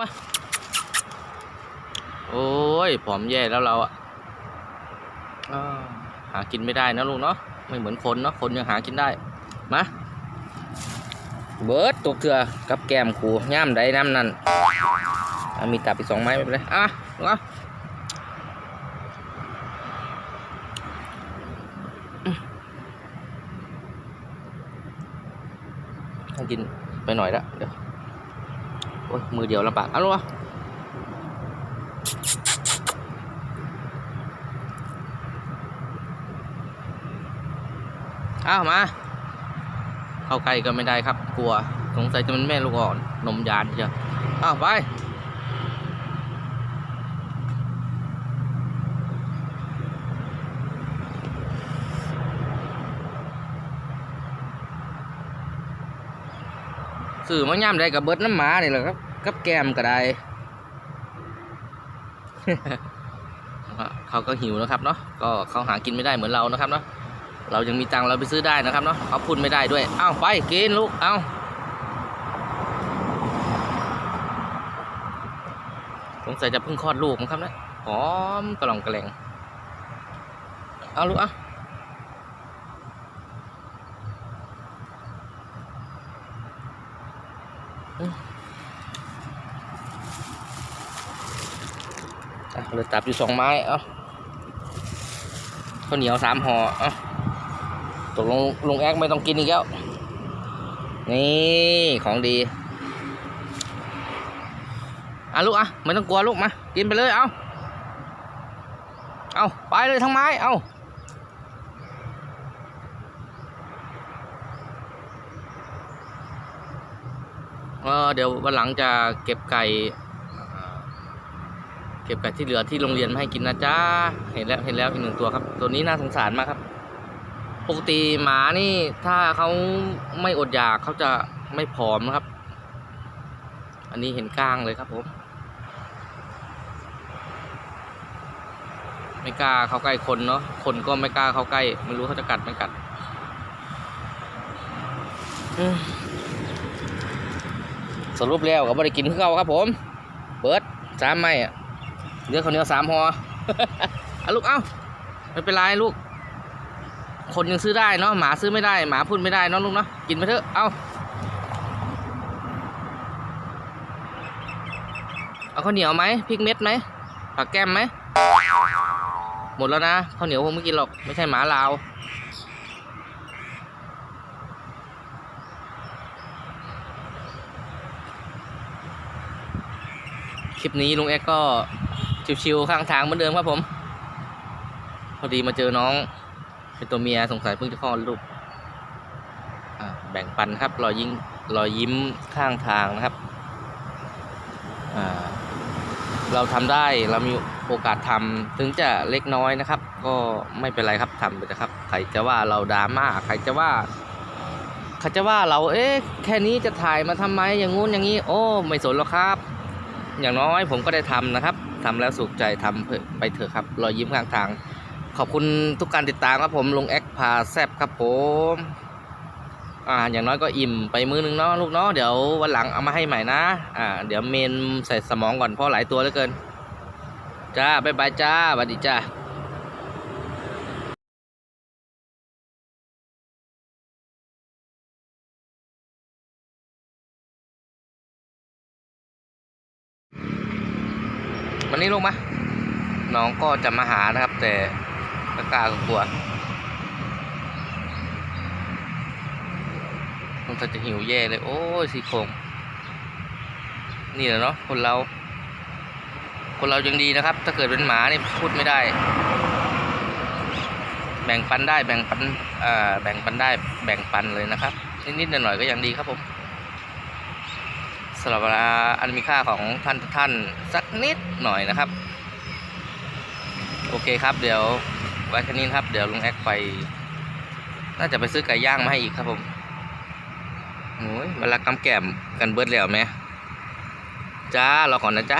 มาโอ้ยผอมแย่แล้วเราอะอ้าวหากินไม่ได้นะลูกเนาะไม่เหมือนคนเนาะคนยังหากินได้มาเบิร์ดตกเถื่อกับแก้มกูย่ามใดน้ำนั่นอะมีตับอีกสองไม้ไม่เป็นไรอะลูกอะต้องกินไปหน่อยละเดี๋ยวโอ้ยมือเดียวลำบากเอาลูกอะอ้าวมา เข้าใกล้ก็ไม่ได้ครับ กลัว สงสัยจะเป็นแม่ลูกอ่อน นมยานเชียวอ้าวไปสื่อมาย่ำได้กับเบิร์ดน้ำหมานี่แหละครับ กับแกมก็ได้ เขาก็หิวนะครับเนาะก็เขาหากินไม่ได้เหมือนเรานะครับเนาะเรายังมีตังเราไปซื้อได้นะครับเนาะเขาพูดไม่ได้ด้วยเอ้าไปกินลูกเอ้าสงสัยจะเพิ่งคลอดลูกมั้งครับเนี่ยหอมกระหล่องกระแหลงเอาลูกเอะ เลือตับอยู่สองไม้ เอ้าข้าวเหนียวสามห่อ เอ้าตกลงลุงแอกไม่ต้องกินอีกแล้ว นี่ของดี อะลูกอะไม่ต้องกลัวลูกมา กินไปเลย เอาเอาไปเลยทั้งไม้ เอาเออเดี๋ยววันหลังจะเก็บไก่ เก็บไก่ที่เหลือที่โรงเรียนมาให้กินนะจ๊ะเห็นแล้วเห็นแล้วอีกหนึ่งตัวครับ ตัวนี้น่าสงสารมากครับ ปกติหมานี่ถ้าเขาไม่อดอยากเขาจะไม่ผอมนะครับ อันนี้เห็นก้างเลยครับผมไม่กล้าเข้าใกล้คนเนาะคนก็ไม่กล้าเข้าใกล้ไม่รู้เขาจะกัดไม่กัดสรุปแล้วก็ไม่ได้กินข้าวครับผมเปิร์ดสามไม้อะ เหลือข้าวเหนียวสามห่อเอาลูกเอาไม่เป็นไรลูก คนยังซื้อได้เนาะหมาซื้อไม่ได้หมาพูดไม่ได้เนาะลูกเนาะกินไปเถอะเอาเอาข้าวเหนียวไหมพริกเม็ดไหมผักแก้มไหมหมดแล้วนะข้าวเหนียวผมไม่กินหรอกไม่ใช่หมาลาวคลิปนี้ลุงแอ๊กก็ ชิวๆข้างทางเหมือนเดิมครับผม พอดีมาเจอน้อง เป็นตัวเมียสงสัยเพิ่งจะคลอดลูกแบ่งปันครับรอยยิ้มรอยยิ้มข้างทางนะครับ เราทำได้เรามีโอกาสทำถึงจะเล็กน้อยนะครับ ก็ไม่เป็นไรครับทำไปนะครับ ใครจะว่าเราดราม่าใครจะว่าใครจะว่าเราเอ๊ะแค่นี้จะถ่ายมาทำไมอย่างงู้นอย่างนี้ โอ้ ไม่สนหรอกครับ อย่างน้อยผมก็ได้ทำนะครับทำแล้วสุขใจทำไปเถอะครับ รอยยิ้มข้างทาง ขอบคุณทุกการติดตามครับผมลงแอคพาแซบครับผมอ่าอย่างน้อยก็อิ่มไปมือนึงเนาะลูกเนาะเดี๋ยววันหลังเอามาให้ใหม่นะอ่าเดี๋ยวเมนใส่สมองก่อนเพราะหลายตัวเหลือเกิน จ้าบ๊ายบายจ้าสวัสดีจ้า นี้ลงมาน้องก็จะมาหานะครับ แต่กล้ากลัวคงจะหิวแย่เลย โอ้ยซี่โครงนี่แหละเนาะคนเรา คนเรายังดีนะครับ ถ้าเกิดเป็นหมานี่พูดไม่ได้ แบ่งปันได้แบ่งปันเอ่อแบ่งปันได้แบ่งปันเลยนะครับ นิดๆหน่อยๆก็ยังดีครับผม สำหรับเวลาอันมีค่าของท่านท่านสักนิดหน่อยนะครับ โอเคครับเดี๋ยวไว้แค่นี้ครับ เดี๋ยวลุงแอคไป น่าจะไปซื้อไก่ย่างมาให้อีกครับผมโอ้ยเวลากำแก้มกันเบิดแล้วไหมจ้ารอก่อนนะจ๊ะ